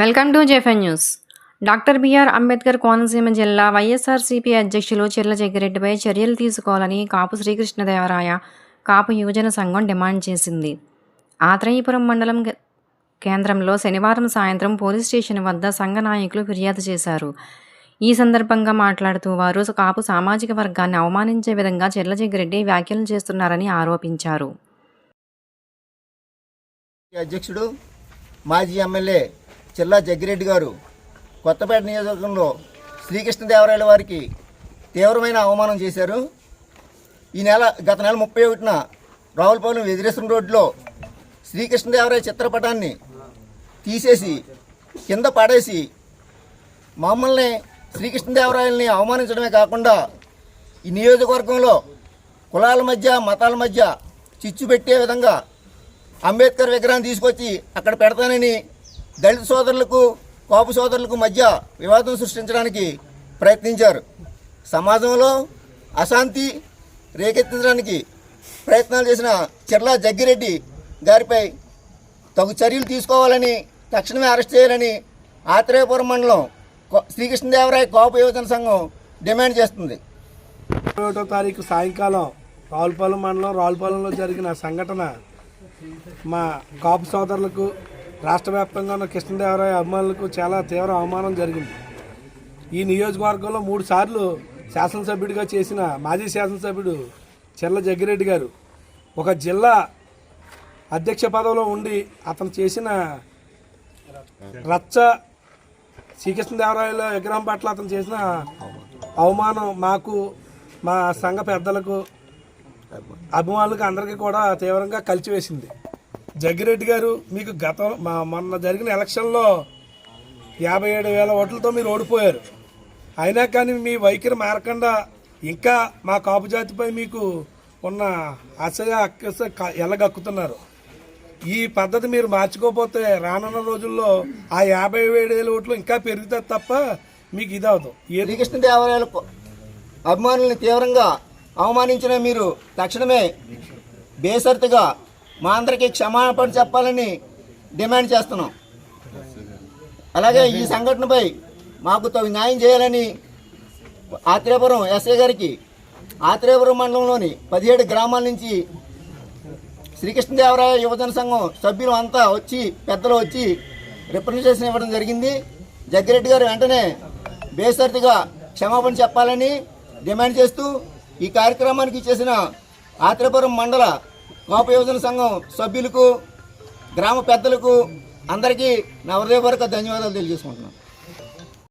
Welcome to జేఫెన్ news. Doctor BR Ambedkar Konaseema జిల్లా వైఎస్ఆర్సీపీ అధ్యక్షులు చెర్ల జగ్గిరెడ్డిపై చర్యలు తీసుకోవాలని కాపు శ్రీకృష్ణదేవరాయ కాపు యువజన సంఘం డిమాండ్ చేసింది. ఆత్రేయపురం మండలం కేంద్రంలో శనివారం సాయంత్రం పోలీస్ స్టేషన్ వద్ద సంఘ నాయకులు ఫిర్యాదు చేశారు. ఈ సందర్భంగా మాట్లాడుతూ వారు కాపు సామాజిక వర్గాన్ని అవమానించే విధంగా చెర్ల జగ్గిరెడ్డి వ్యాఖ్యలు చేస్తున్నారని ఆరోపించారు. అధ్యక్షుడు మాజీ ఎమ్మెల్యే చిల్లా జగ్గిరెడ్డి గారు కొత్తపేట నియోజకవర్గంలో శ్రీకృష్ణదేవరాయల వారికి తీవ్రమైన అవమానం చేశారు. ఈ నెల గత నెల ముప్పై ఒకటిన రావులపాలెం వెదిరేశ్వరం రోడ్లో శ్రీకృష్ణదేవరాయ చిత్రపటాన్ని తీసేసి కింద పడేసి మమ్మల్ని శ్రీకృష్ణదేవరాయల్ని అవమానించడమే కాకుండా ఈ నియోజకవర్గంలో కులాల మధ్య మతాల మధ్య చిచ్చు పెట్టే విధంగా అంబేద్కర్ విగ్రహం తీసుకొచ్చి అక్కడ పెడతానని దళిత సోదరులకు కోప సోదరులకు మధ్య వివాదం సృష్టించడానికి ప్రయత్నించారు. సమాజంలో అశాంతి రేకెత్తించడానికి ప్రయత్నాలు చేసిన చిర్లా జగ్గిరెడ్డి గారిపై తగు చర్యలు తీసుకోవాలని తక్షణమే అరెస్ట్ చేయాలని ఆత్రేయపురం మండలం శ్రీకృష్ణదేవరాయ కోప యువజన సంఘం డిమాండ్ చేస్తుంది. ఒకటో తారీఖు సాయంకాలం రావులపాలెం మండలం రావులపాలెంలో జరిగిన సంఘటన మా కాపు సోదరులకు రాష్ట్ర వ్యాప్తంగా ఉన్న కృష్ణదేవరాయ అభిమానులకు చాలా తీవ్ర అవమానం జరిగింది. ఈ నియోజకవర్గంలో మూడు సార్లు శాసనసభ్యుడిగా చేసిన మాజీ శాసనసభ్యుడు చెర్ల జగ్గిరెడ్డి గారు. ఒక జిల్లా అధ్యక్ష పదవిలో ఉండి అతను చేసిన రచ్చ శ్రీకృష్ణదేవరాయల విగ్రహం పట్ల అతను చేసిన అవమానం మాకు మా సంఘ పెద్దలకు అభిమానులకు అందరికీ కూడా తీవ్రంగా కలిచివేసింది. జగ్గిరెడ్డి గారు మీకు గతం మా మొన్న జరిగిన ఎలక్షన్లో యాభై ఏడు వేల ఓట్లతో మీరు ఓడిపోయారు. అయినా కానీ మీ వైఖరి మారకుండా ఇంకా మా కాపు జాతిపై మీకు ఉన్న అసహ్య అక్కస క- ఎల్లగక్కుతున్నారు. ఈ పద్ధతి మీరు మార్చుకోకపోతే రానున్న రోజుల్లో ఆ యాభై ఏడు వేల ఓట్లు ఇంకా పెరుగుతుంది తప్ప మీకు ఇది అవదు. ఏది శ్రీకృష్ణదేవరాయల కో- అభిమానుల్ని తీవ్రంగా అవమానించిన మీరు తక్షణమే బేసరితగా మా అందరికీ క్షమాపణ చెప్పాలని డిమాండ్ చేస్తున్నాం. అలాగే ఈ సంఘటనపై మాకు తగు న్యాయం చేయాలని ఆత్రేయపురం ఎస్ఐ గారికి ఆత్రేయపురం మండలంలోని పదిహేడు గ్రామాల నుంచి శ్రీకృష్ణదేవరాయ యువజన సంఘం సభ్యులు అంతా వచ్చి పెద్దలు వచ్చి రిప్రజెంటేషన్ ఇవ్వడం జరిగింది. జగ్గిరెడ్డి గారు వెంటనే బేసరిగా క్షమాపణ చెప్పాలని డిమాండ్ చేస్తూ ఈ కార్యక్రమానికి చేసిన ఆత్రేపురం మండల కోప యువజన సంఘం సభ్యులకు గ్రామ పెద్దలకు అందరికీ నా హృదయపూర్వక ధన్యవాదాలు తెలియజేసుకుంటున్నాను.